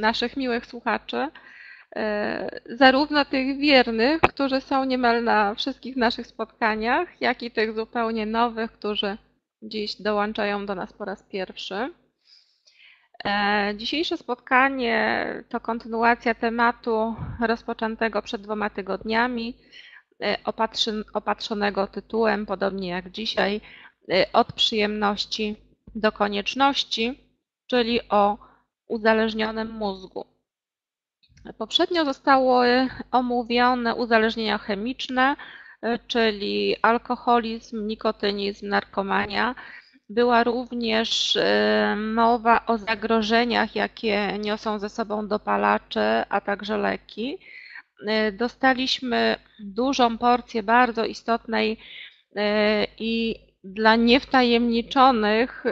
naszych miłych słuchaczy, e, zarówno tych wiernych, którzy są niemal na wszystkich naszych spotkaniach, jak i tych zupełnie nowych, którzy dziś dołączają do nas po raz pierwszy. E, dzisiejsze spotkanie to kontynuacja tematu rozpoczętego przed dwoma tygodniami, e, opatrzonego tytułem, podobnie jak dzisiaj, od przyjemności do konieczności, czyli o uzależnionym mózgu. Poprzednio zostały omówione uzależnienia chemiczne, czyli alkoholizm, nikotynizm, narkomania była również y, mowa o zagrożeniach, jakie niosą ze sobą dopalacze, a także leki. Dostaliśmy dużą porcję bardzo istotnej i dla niewtajemniczonych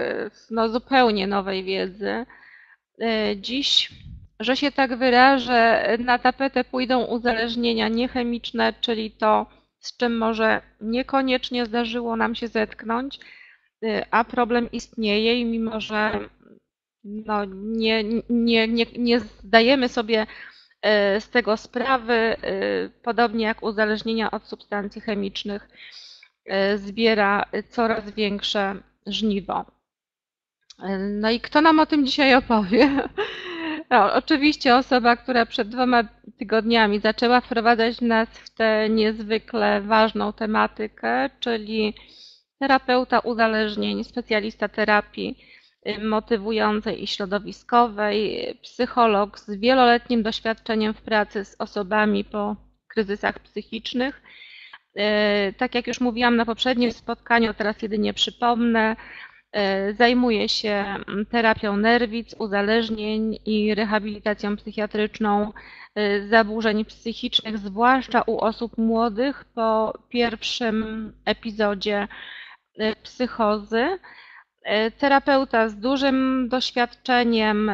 no, zupełnie nowej wiedzy. Dziś, że się tak wyrażę, na tapetę pójdą uzależnienia niechemiczne, czyli to, z czym może niekoniecznie zdarzyło nam się zetknąć, Y, a problem istnieje i mimo, że no, nie, nie, nie, nie zdajemy sobie y, z tego sprawy, podobnie jak uzależnienia od substancji chemicznych, zbiera coraz większe żniwo. No i kto nam o tym dzisiaj opowie? No, oczywiście osoba, która przed dwoma tygodniami zaczęła wprowadzać nas w tę niezwykle ważną tematykę, czyli terapeuta uzależnień, specjalista terapii y, motywującej i środowiskowej, psycholog z wieloletnim doświadczeniem w pracy z osobami po kryzysach psychicznych. Y, tak jak już mówiłam na poprzednim spotkaniu, teraz jedynie przypomnę, zajmuje się terapią nerwic, uzależnień i rehabilitacją psychiatryczną zaburzeń psychicznych, zwłaszcza u osób młodych po pierwszym epizodzie Y, psychozy. Terapeuta z dużym doświadczeniem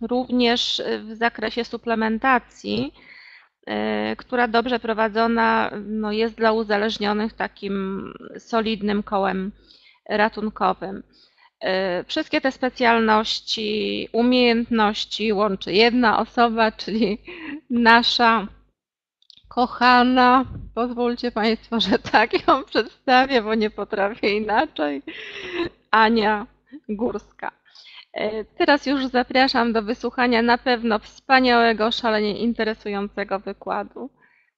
również w zakresie suplementacji, która dobrze prowadzona no, jest dla uzależnionych takim solidnym kołem ratunkowym. Wszystkie te specjalności, umiejętności łączy jedna osoba, czyli nasza kochana, pozwólcie Państwo, że tak ją przedstawię, bo nie potrafię inaczej, Ania Górska. E, teraz już zapraszam do wysłuchania na pewno wspaniałego, szalenie interesującego wykładu.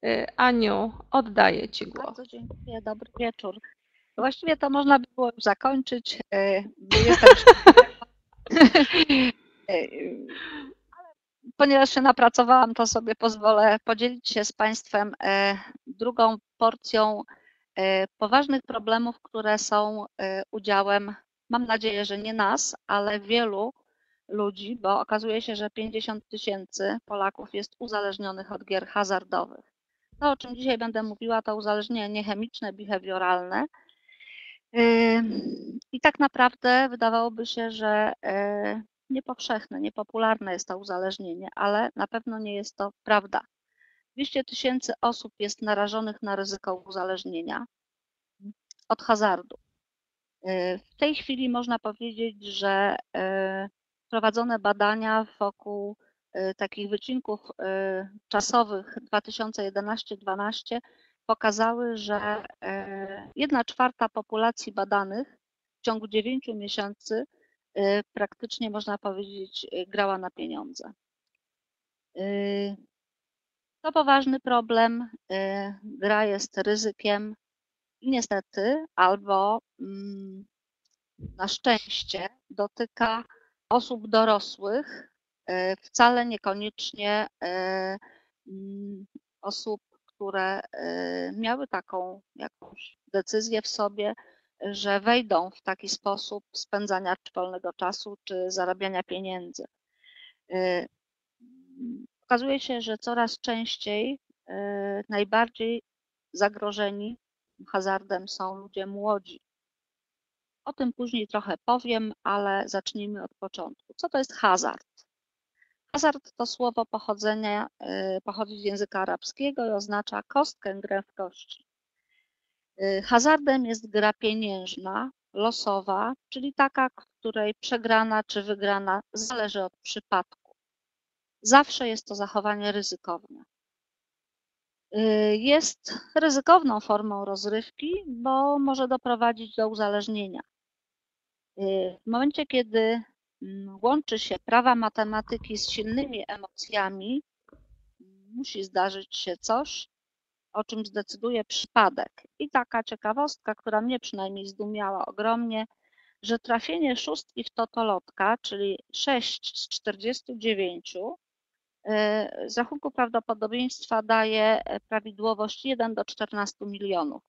E, Aniu, oddaję Ci głos. Bardzo dziękuję, dobry wieczór. Właściwie to można by było już zakończyć. E, jestem ponieważ się napracowałam, to sobie pozwolę podzielić się z Państwem e, drugą porcją e, poważnych problemów, które są e, udziałem, mam nadzieję, że nie nas, ale wielu ludzi, bo okazuje się, że 50 tysięcy Polaków jest uzależnionych od gier hazardowych. To, o czym dzisiaj będę mówiła, to uzależnienie niechemiczne, behawioralne. I tak naprawdę wydawałoby się, że niepowszechne, niepopularne jest to uzależnienie, ale na pewno nie jest to prawda. 200 tysięcy osób jest narażonych na ryzyko uzależnienia od hazardu. Y, w tej chwili można powiedzieć, że y, prowadzone badania wokół takich wycinków czasowych 2011-2012 pokazały, że 1 czwarta populacji badanych w ciągu 9 miesięcy Y, praktycznie można powiedzieć y, grała na pieniądze. To poważny problem. Gra jest ryzykiem i niestety albo mm, na szczęście dotyka osób dorosłych, wcale niekoniecznie mm, osób, które miały taką jakąś decyzję w sobie, że wejdą w taki sposób spędzania wolnego czasu czy zarabiania pieniędzy. Y, okazuje się, że coraz częściej y, najbardziej zagrożeni hazardem są ludzie młodzi. O tym później trochę powiem, ale zacznijmy od początku. Co to jest hazard? Hazard to słowo pochodzenia, y, pochodzi z języka arabskiego i oznacza kostkę, grę w kości. Y, hazardem jest gra pieniężna, losowa, czyli taka, której przegrana czy wygrana zależy od przypadku. Zawsze jest to zachowanie ryzykowne. Y, jest ryzykowną formą rozrywki, bo może doprowadzić do uzależnienia. W momencie, kiedy łączy się prawa matematyki z silnymi emocjami, musi zdarzyć się coś, o czym zdecyduje przypadek. I taka ciekawostka, która mnie przynajmniej zdumiała ogromnie, że trafienie szóstki w totolotka, czyli 6 z 49, E, z rachunku prawdopodobieństwa daje e, prawidłowość 1 do 14 milionów.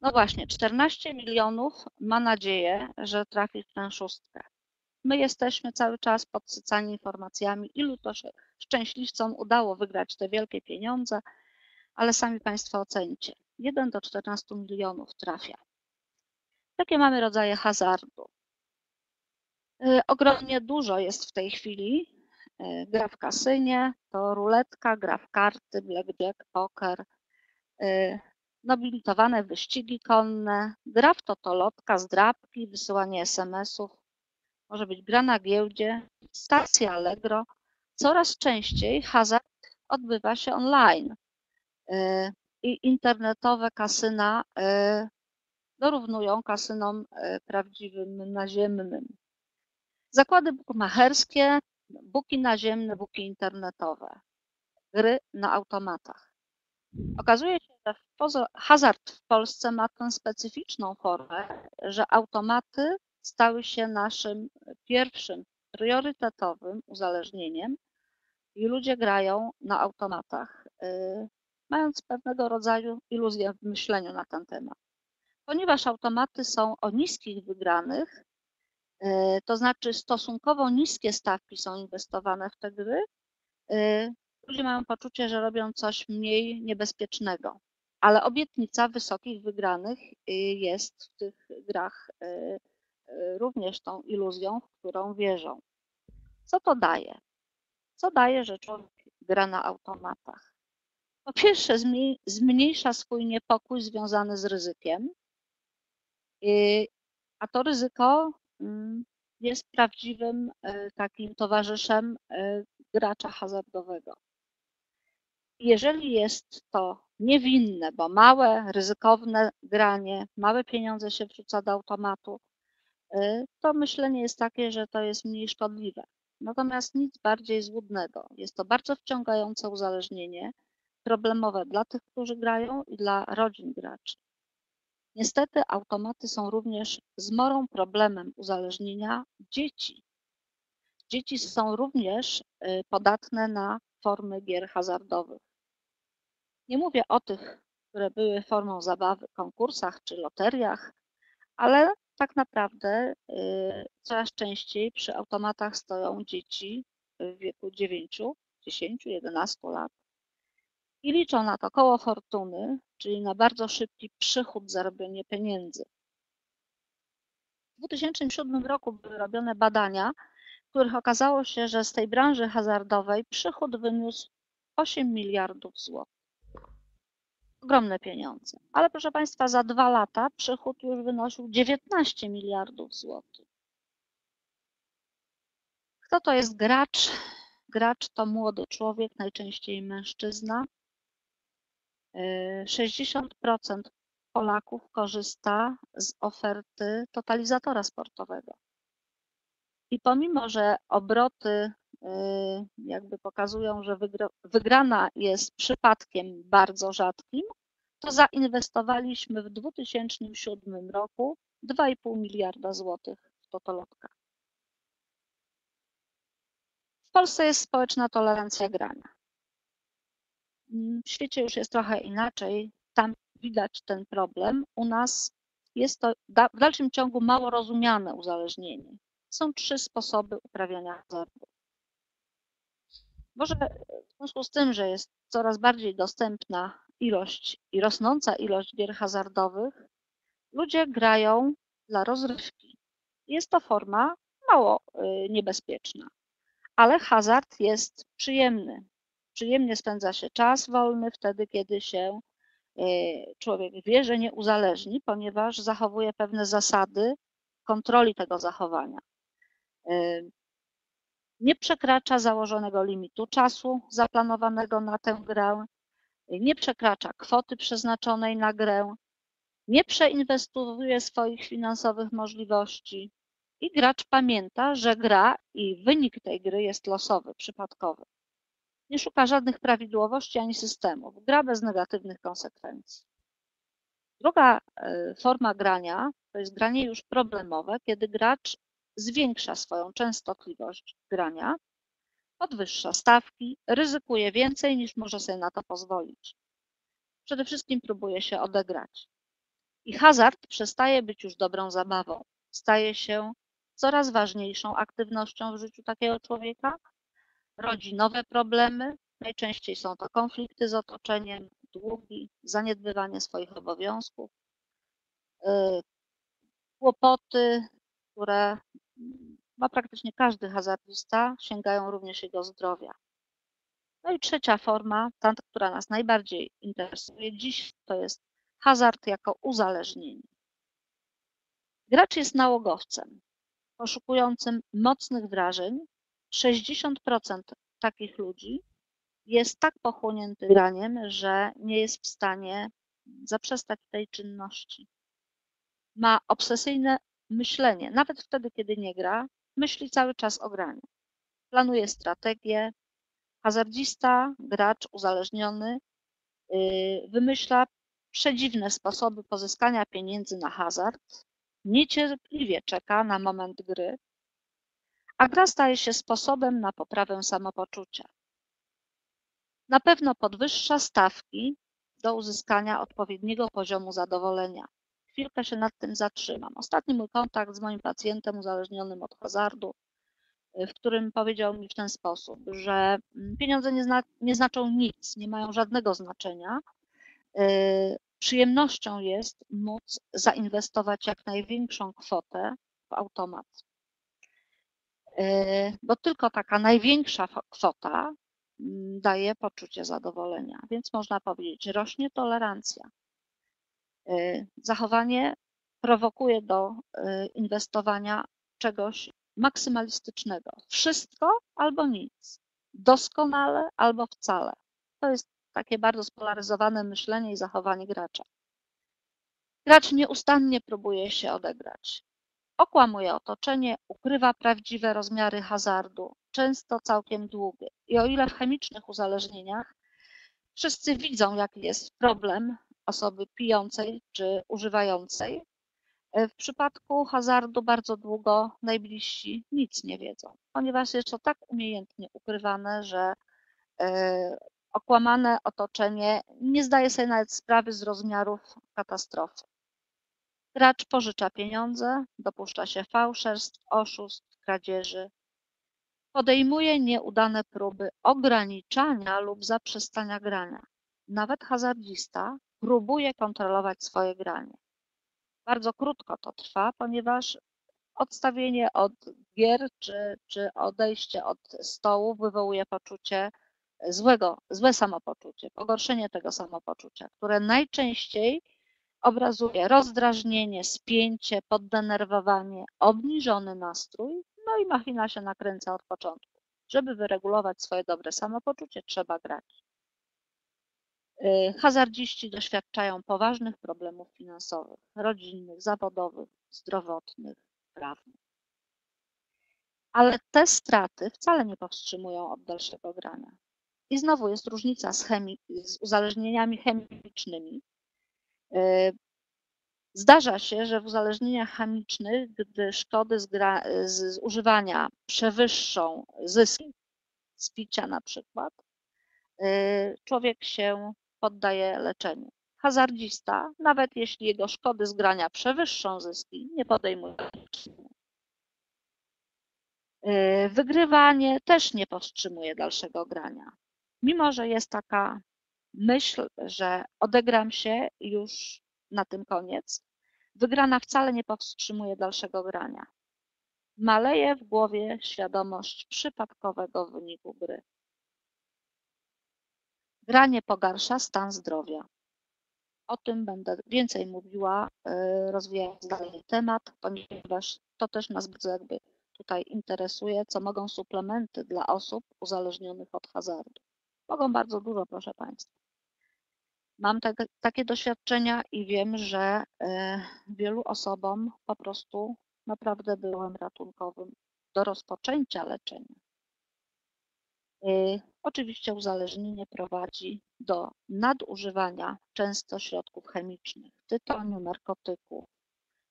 No właśnie, 14 milionów ma nadzieję, że trafi w tę szóstkę. My jesteśmy cały czas podsycani informacjami, ilu to szczęśliwcom udało wygrać te wielkie pieniądze, ale sami Państwo ocencie. 1 do 14 milionów trafia. Jakie mamy rodzaje hazardu? E, ogromnie dużo jest w tej chwili E, gra w kasynie to ruletka, gra w karty, blackjack, poker, e, nobilitowane wyścigi konne, gra w totolotka, zdrabki, wysyłanie SMS-ów, może być gra na giełdzie, stacja Allegro. Coraz częściej hazard odbywa się online e, i internetowe kasyna dorównują kasynom prawdziwym, naziemnym. Zakłady bukmacherskie buki naziemne, buki internetowe, gry na automatach. Okazuje się, że hazard w Polsce ma tę specyficzną formę, że automaty stały się naszym pierwszym priorytetowym uzależnieniem i ludzie grają na automatach, y, mając pewnego rodzaju iluzję w myśleniu na ten temat. Ponieważ automaty są o niskich wygranych, E, to znaczy stosunkowo niskie stawki są inwestowane w te gry. E, ludzie mają poczucie, że robią coś mniej niebezpiecznego, ale obietnica wysokich wygranych jest w tych grach również tą iluzją, w którą wierzą. Co to daje? Co daje, że człowiek gra na automatach? Po pierwsze, zmniejsza swój niepokój związany z ryzykiem, a to ryzyko Mm, jest prawdziwym e, takim towarzyszem e, gracza hazardowego. Jeżeli jest to niewinne, bo małe, ryzykowne granie, małe pieniądze się wrzuca do automatu, to myślenie jest takie, że to jest mniej szkodliwe. Natomiast nic bardziej złudnego. Jest to bardzo wciągające uzależnienie, problemowe dla tych, którzy grają i dla rodzin graczy. Niestety automaty są również zmorą problemem uzależnienia dzieci. Dzieci są również y, podatne na formy gier hazardowych. Nie mówię o tych, które były formą zabawy konkursach czy loteriach, ale tak naprawdę y, coraz częściej przy automatach stoją dzieci w wieku 9, 10, 11 lat i liczą na to koło fortuny, czyli na bardzo szybki przychód, zarobienie pieniędzy. W 2007 roku były robione badania, w których okazało się, że z tej branży hazardowej przychód wyniósł 8 miliardów złotych. Ogromne pieniądze. Ale proszę Państwa, za dwa lata przychód już wynosił 19 miliardów złotych. Kto to jest gracz? Gracz to młody człowiek, najczęściej mężczyzna, 60% Polaków korzysta z oferty totalizatora sportowego. I pomimo, że obroty jakby pokazują, że wygrana jest przypadkiem bardzo rzadkim, to zainwestowaliśmy w 2007 roku 2,5 miliarda złotych w totolotka. W Polsce jest społeczna tolerancja grania. W świecie już jest trochę inaczej. Tam widać ten problem. U nas jest to w dalszym ciągu mało rozumiane uzależnienie. Są trzy sposoby uprawiania hazardu. Może w związku z tym, że jest coraz bardziej dostępna ilość i rosnąca ilość gier hazardowych, ludzie grają dla rozrywki. Jest to forma mało y, niebezpieczna, ale hazard jest przyjemny przyjemnie spędza się czas wolny wtedy, kiedy się człowiek wie, że nie uzależni, ponieważ zachowuje pewne zasady kontroli tego zachowania. Nie przekracza założonego limitu czasu zaplanowanego na tę grę, nie przekracza kwoty przeznaczonej na grę, nie przeinwestuje swoich finansowych możliwości i gracz pamięta, że gra i wynik tej gry jest losowy, przypadkowy. Nie szuka żadnych prawidłowości ani systemów. Gra bez negatywnych konsekwencji. Druga e, forma grania to jest granie już problemowe, kiedy gracz zwiększa swoją częstotliwość grania, podwyższa stawki, ryzykuje więcej niż może sobie na to pozwolić. Przede wszystkim próbuje się odegrać. I hazard przestaje być już dobrą zabawą. Staje się coraz ważniejszą aktywnością w życiu takiego człowieka, rodzi nowe problemy. Najczęściej są to konflikty z otoczeniem, długi, zaniedbywanie swoich obowiązków, y, kłopoty, które ma praktycznie każdy hazardista, sięgają również jego zdrowia. No i trzecia forma, ta, która nas najbardziej interesuje dziś, to jest hazard jako uzależnienie. Gracz jest nałogowcem, poszukującym mocnych wrażeń. 60% takich ludzi jest tak pochłonięty graniem, że nie jest w stanie zaprzestać tej czynności. Ma obsesyjne myślenie, nawet wtedy, kiedy nie gra, myśli cały czas o graniu. Planuje strategię. Hazardzista, gracz uzależniony, yy, wymyśla przedziwne sposoby pozyskania pieniędzy na hazard, niecierpliwie czeka na moment gry, a gra staje się sposobem na poprawę samopoczucia. Na pewno podwyższa stawki do uzyskania odpowiedniego poziomu zadowolenia. Chwilkę się nad tym zatrzymam. Ostatni mój kontakt z moim pacjentem uzależnionym od hazardu, w którym powiedział mi w ten sposób, że pieniądze nie, zna, nie znaczą nic, nie mają żadnego znaczenia. Przyjemnością jest móc zainwestować jak największą kwotę w automat. Bo tylko taka największa kwota Mm, daje poczucie zadowolenia, więc można powiedzieć, rośnie tolerancja. Y, zachowanie prowokuje do y, inwestowania czegoś maksymalistycznego. Wszystko albo nic. Doskonale albo wcale. To jest takie bardzo spolaryzowane myślenie i zachowanie gracza. Gracz nieustannie próbuje się odegrać. Okłamuje otoczenie, ukrywa prawdziwe rozmiary hazardu, często całkiem długie. I o ile w chemicznych uzależnieniach wszyscy widzą, jaki jest problem osoby pijącej czy używającej, w przypadku hazardu bardzo długo najbliżsi nic nie wiedzą, ponieważ jest to tak umiejętnie ukrywane, że e, okłamane otoczenie nie zdaje sobie nawet sprawy z rozmiarów katastrofy. Gracz pożycza pieniądze, dopuszcza się fałszerstw, oszustw, kradzieży, podejmuje nieudane próby ograniczania lub zaprzestania grania. Nawet hazardzista próbuje kontrolować swoje granie. Bardzo krótko to trwa, ponieważ odstawienie od gier czy, czy odejście od stołu wywołuje poczucie złego, złe samopoczucie, pogorszenie tego samopoczucia, które najczęściej obrazuje rozdrażnienie, spięcie, poddenerwowanie, obniżony nastrój, no i machina się nakręca od początku. Żeby wyregulować swoje dobre samopoczucie, trzeba grać. Y, hazardziści doświadczają poważnych problemów finansowych, rodzinnych, zawodowych, zdrowotnych, prawnych. Ale te straty wcale nie powstrzymują od dalszego grania. I znowu jest różnica z, chemi- z uzależnieniami chemicznymi, y, Zdarza się, że w uzależnieniach chemicznych, gdy szkody z, gra, z używania przewyższą zyski z picia na przykład, y, człowiek się poddaje leczeniu. Hazardzista, nawet jeśli jego szkody z grania przewyższą zyski, nie podejmuje leczenia. Y, wygrywanie też nie powstrzymuje dalszego grania. Mimo, że jest taka myśl, że odegram się już na tym koniec, Wygrana wcale nie powstrzymuje dalszego grania. Maleje w głowie świadomość przypadkowego wyniku gry. Granie pogarsza stan zdrowia. O tym będę więcej mówiła, y, rozwijając dalej temat, ponieważ to też nas bardzo jakby tutaj interesuje, co mogą suplementy dla osób uzależnionych od hazardu. Mogą bardzo dużo, proszę Państwa. Mam te, takie doświadczenia i wiem, że y, wielu osobom po prostu naprawdę byłem ratunkowym do rozpoczęcia leczenia. Y, oczywiście uzależnienie prowadzi do nadużywania często środków chemicznych, tytoniu, narkotyków.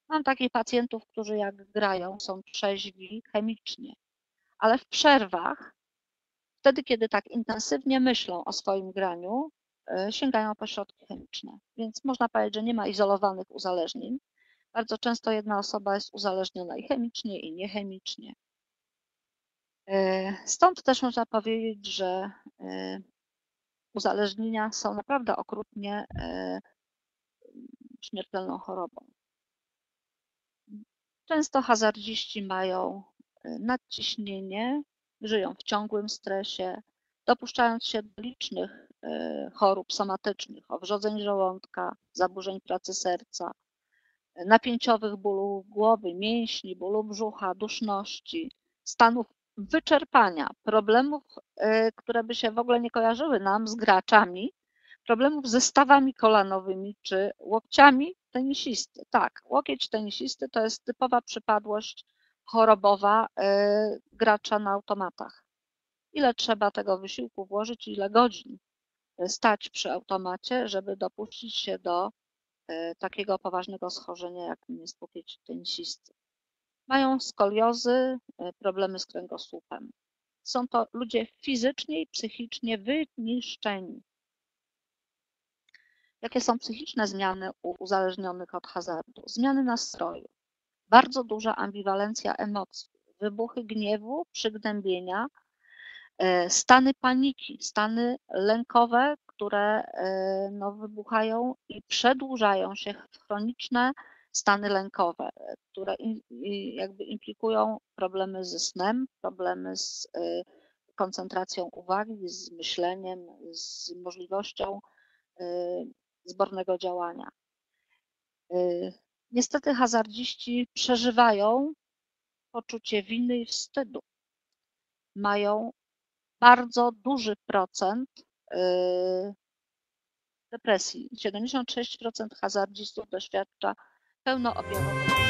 Mam takich pacjentów, którzy jak grają, są trzeźwi chemicznie, ale w przerwach, wtedy kiedy tak intensywnie myślą o swoim graniu, y, sięgają po środki chemiczne. Więc można powiedzieć, że nie ma izolowanych uzależnień. Bardzo często jedna osoba jest uzależniona i chemicznie, i niechemicznie. E, stąd też można powiedzieć, że e, uzależnienia są naprawdę okrutnie e, śmiertelną chorobą. Często hazardziści mają nadciśnienie, żyją w ciągłym stresie, dopuszczając się do licznych chorób somatycznych, owrzodzeń żołądka, zaburzeń pracy serca, napięciowych bólów głowy, mięśni, bólu brzucha, duszności, stanów wyczerpania, problemów, e, które by się w ogóle nie kojarzyły nam z graczami, problemów ze stawami kolanowymi czy łokciami tenisisty. Tak, łokieć tenisisty to jest typowa przypadłość chorobowa e, gracza na automatach. Ile trzeba tego wysiłku włożyć, ile godzin stać przy automacie, żeby dopuścić się do e, takiego poważnego schorzenia, jakim jest łokieć tenisisty mają skoliozy, e, problemy z kręgosłupem. Są to ludzie fizycznie i psychicznie wyniszczeni. Jakie są psychiczne zmiany u uzależnionych od hazardu? Zmiany nastroju, bardzo duża ambiwalencja emocji, wybuchy gniewu, przygnębienia, e, stany paniki, stany lękowe, które e, no, wybuchają i przedłużają się w chroniczne stany lękowe, które jakby implikują problemy ze snem, problemy z y, koncentracją uwagi, z myśleniem, z możliwością y, zbornego działania. Y, niestety hazardziści przeżywają poczucie winy i wstydu. Mają bardzo duży procent depresji. 76% hazardzistów doświadcza not available